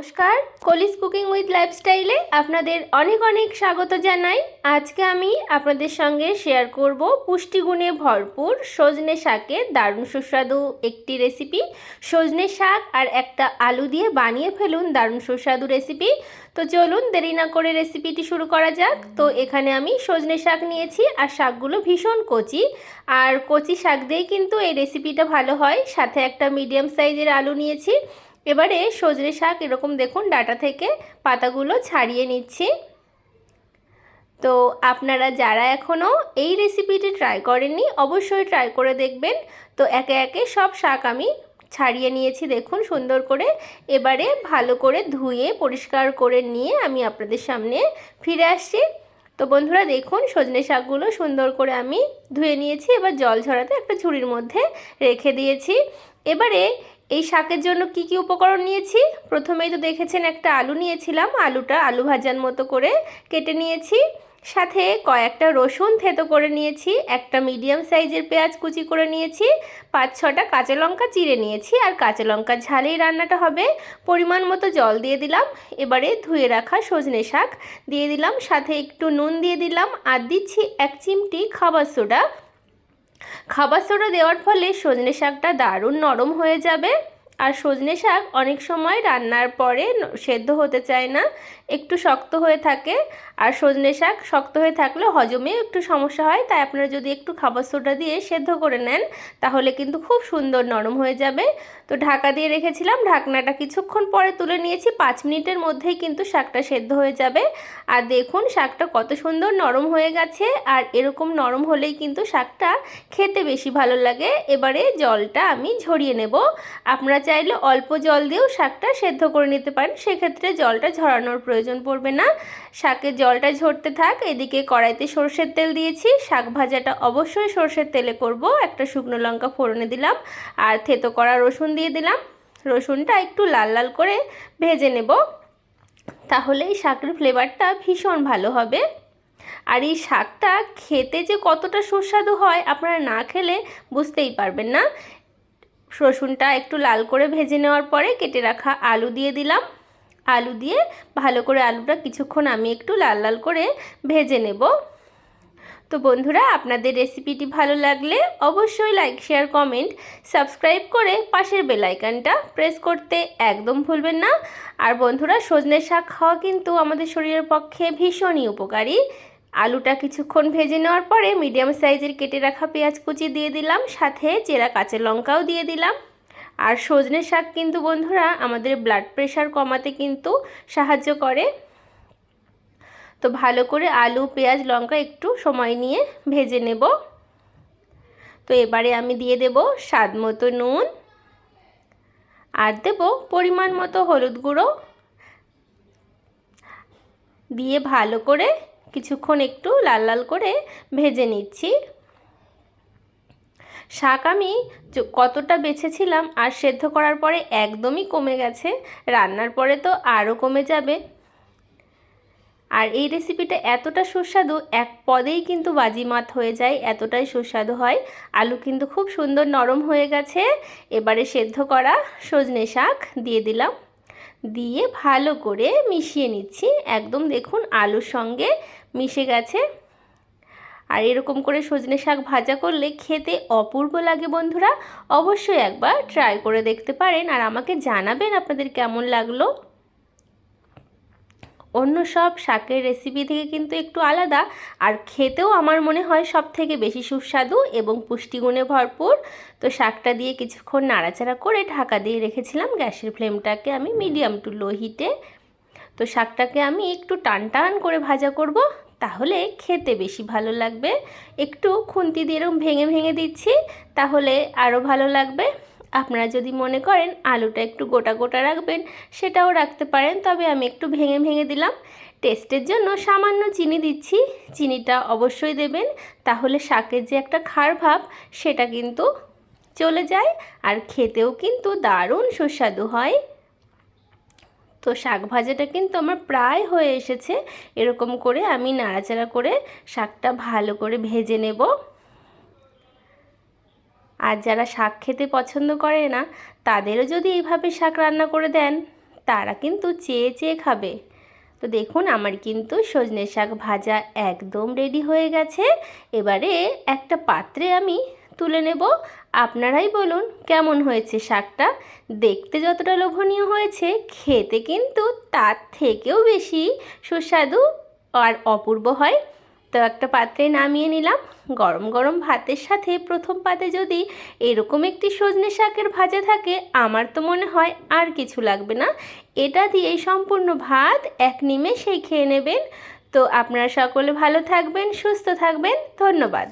নমস্কার, কলিস cooking with লাইফস্টাইলে আপনাদের অনেক অনেক স্বাগত জানাই। আজকে আমি আপনাদের সঙ্গে শেয়ার করব পুষ্টিগুণে ভরপুর সজনে শাকের দারুণ সুস্বাদু একটি রেসিপি সজনে শাক আর একটা আলু দিয়ে বানিয়ে ফেলুন দারুণ সুস্বাদু রেসিপি তো চলুন দেরি না করে রেসিপিটি শুরু করা যাক। তো এখানে আমি সজনে শাক নিয়েছি আর শাকগুলো ভীষণ কচি। আর কচি শাক দিয়েই কিন্তু এই রেসিপিটা ভালো হয়। সাথে একটা মিডিয়াম সাইজের আলু নিয়েছি। এবারে সজনে শাক এরকম দেখুন, ডাটা থেকে পাতাগুলো ছাড়িয়ে নিচ্ছি। তো আপনারা যারা এখনও এই রেসিপিটি ট্রাই করেননি, অবশ্যই ট্রাই করে দেখবেন। তো একে একে সব শাক আমি ছাড়িয়ে নিয়েছি দেখুন, সুন্দর করে। এবারে ভালো করে ধুয়ে, পরিষ্কার করে নিয়ে আমি আপনাদের সামনে ফিরে আসছি। তো বন্ধুরা দেখুন, সজনে শাকগুলো সুন্দর করে আমি ধুয়ে নিয়েছি। এবার জল ঝরাতে একটা ঝুড়ির মধ্যে রেখে দিয়েছি। এবারে এই শাকের জন্য কি কি উপকরণ নিয়েছি? প্রথমেই তো দেখেছেন একটা আলু নিয়েছিলাম, আলুটা আলু ভাজার মতো করে কেটে নিয়েছি। সাথে কয়েকটা রসুন থেতো করে নিয়েছি, একটা মিডিয়াম সাইজের পেঁয়াজ কুচি করে নিয়েছি, পাঁচ ছটা কাঁচা লঙ্কা চিড়ে নিয়েছি আর কাঁচা লঙ্কা ঝালেই রান্নাটা হবে। পরিমাণ মতো জল দিয়ে দিলাম, এবারে ধুয়ে রাখা সজনে শাক দিয়ে দিলাম। সাথে একটু নুন দিয়ে দিলাম আর দিচ্ছি এক চিমটি খাবার সোডা। খাবার সোডা দেওয়ার ফলে সজনে শাকটা দারুণ নরম হয়ে যাবে। আর সজনে শাক অনেক সময় রান্নার পরে সেদ্ধ হতে চায় না, একটু শক্ত হয়ে থাকে। আর সজনে শাক শক্ত হয়ে থাকলে হজমেও একটু সমস্যা হয়, তাই আপনারা যদি একটু খাবার সোডা দিয়ে সেদ্ধ করে নেন, তাহলে কিন্তু খুব সুন্দর নরম হয়ে যাবে। তো ঢাকা দিয়ে রেখেছিলাম, ঢাকনাটা কিছুক্ষণ পরে তুলে নিয়েছি, পাঁচ মিনিটের মধ্যেই কিন্তু শাকটা সেদ্ধ হয়ে যাবে। আর দেখুন, শাকটা কত সুন্দর নরম হয়ে গেছে, আর এরকম নরম হলেই কিন্তু শাকটা খেতে বেশি ভালো লাগে। এবারে জলটা আমি ঝরিয়ে নেব। আপনারা চাইলে অল্প জল দিয়েও শাকটা সেদ্ধ করে নিতে পারেন। সেক্ষেত্রে জলটা ঝরানোর প্রয়োজন পড়বে না। শাকের জলটা ঝরতে থাক, এদিকে কড়াইতে সর্ষের তেল দিয়েছি। শাক ভাজাটা অবশ্যই সর্ষের তেলে করব। একটা শুকনো লঙ্কা ফোড়নে দিলাম আর থেতো করা রসুন দিয়ে দিলাম। রসুনটা একটু লাল লাল করে ভেজে নেব। তাহলে এই শাকের ফ্লেভারটা ভীষণ ভালো হবে। আর এই শাকটা খেতে যে কতটা সুস্বাদু হয় আপনারা না খেলে বুঝতেই পারবেন না। রসুনটা একটু লাল করে ভেজে নেওয়ার পরে কেটে রাখা আলু দিয়ে দিলাম। আলু দিয়ে ভালো করে আলুটা কিছুক্ষণ আমি একটু লাল লাল করে ভেজে নেব। তো বন্ধুরা, আপনাদের রেসিপিটি ভালো লাগলে অবশ্যই লাইক, শেয়ার, কমেন্ট, সাবস্ক্রাইব করে পাশের বেলাইকানটা প্রেস করতে একদম ভুলবেন না। আর বন্ধুরা, সজনে শাক খাওয়া কিন্তু আমাদের শরীরের পক্ষে ভীষণই উপকারী। আলুটা কিছুক্ষণ ভেজে নেওয়ার পরে মিডিয়াম সাইজের কেটে রাখা পেঁয়াজ কুচি দিয়ে দিলাম, সাথে চেরা কাঁচা লঙ্কাও দিয়ে দিলাম। আর সজনে শাক কিন্তু বন্ধুরা আমাদের ব্লাড প্রেশার কমাতে কিন্তু সাহায্য করে। তো ভালো করে আলু, পেঁয়াজ, লঙ্কা একটু সময় নিয়ে ভেজে নেব। তো এবারে আমি দিয়ে দেব স্বাদ মতো নুন। আর দেব পরিমাণ মতো হলুদ গুঁড়ো। দিয়ে ভালো করে কিছুক্ষণ একটু লাল লাল করে ভেজে নিচ্ছি। শাক আমি কতটা বেছেছিলাম আর সেদ্ধ করার পরে একদমই কমে গেছে, রান্নার পরে তো আরও কমে যাবে। আর এই রেসিপিটা এতটা সুস্বাদু, এক পদেই কিন্তু বাজিমাত হয়ে যায়, এতটাই সুস্বাদু হয়। আলু কিন্তু খুব সুন্দর নরম হয়ে গেছে, এবারে সেদ্ধ করা সজনে শাক দিয়ে দিলাম। দিয়ে ভালো করে মিশিয়ে নিচ্ছি। একদম দেখুন আলুর সঙ্গে মিশে গেছে। আর এরকম করে সজনে শাক ভাজা করলে খেতে অপূর্ব লাগে বন্ধুরা। অবশ্যই একবার ট্রাই করে দেখতে পারেন আর আমাকে জানাবেন আপনাদের কেমন লাগল। অন্য সব শাকের রেসিপি থেকে কিন্তু একটু আলাদা। আর খেতেও আমার মনে হয় সব থেকে বেশি সুস্বাদু এবং পুষ্টিগুণে ভরপুর। তো শাকটা দিয়ে কিছুক্ষণ নাড়াচাড়া করে ঢাকা দিয়ে রেখেছিলাম। গ্যাসের ফ্লেমটাকে আমি মিডিয়াম টু লো হিটে তো শাকটাকে আমি একটু টান টান করে ভাজা করব, তাহলে খেতে বেশি ভালো লাগবে। একটু খুন্তি দিয়ে এরকম ভেঙে ভেঙে দিচ্ছি, তাহলে আরও ভালো লাগবে। আপনারা যদি মনে করেন আলুটা একটু গোটা গোটা রাখবেন, সেটাও রাখতে পারেন, তবে আমি একটু ভেঙে ভেঙে দিলাম। টেস্টের জন্য সামান্য চিনি দিচ্ছি, চিনিটা অবশ্যই দেবেন, তাহলে শাকের যে একটা খার ভাব, সেটা কিন্তু চলে যায়, আর খেতেও কিন্তু দারুণ সুস্বাদু হয়। তো শাক ভাজাটা কিন্তু আমার প্রায় হয়ে এসেছে। এরকম করে আমি নাড়াচাড়া করে শাকটা ভালো করে ভেজে নেব। আর যারা শাক খেতে পছন্দ করে না, তাদেরও যদি এইভাবে শাক রান্না করে দেন, তারা কিন্তু চেয়ে চেয়ে খাবে। তো দেখুন, আমার কিন্তু সজনে শাক ভাজা একদম রেডি হয়ে গেছে। এবারে একটা পাত্রে আমি তুলে নেব। আপনারাই বলুন কেমন হয়েছে শাকটা? দেখতে যতটা লোভনীয় হয়েছে, খেতে কিন্তু তার থেকেও বেশি সুস্বাদু আর অপূর্ব হয়। তো একটা পাত্রে নামিয়ে নিলাম। গরম গরম ভাতের সাথে প্রথম পাতে যদি এরকম একটি সজনে শাকের ভাজা থাকে, আমার তো মনে হয় আর কিছু লাগবে না। এটা দিয়েই সম্পূর্ণ ভাত এক নিমেষেই খেয়ে নেবেন। তো আপনারা সকলে ভালো থাকবেন, সুস্থ থাকবেন। ধন্যবাদ।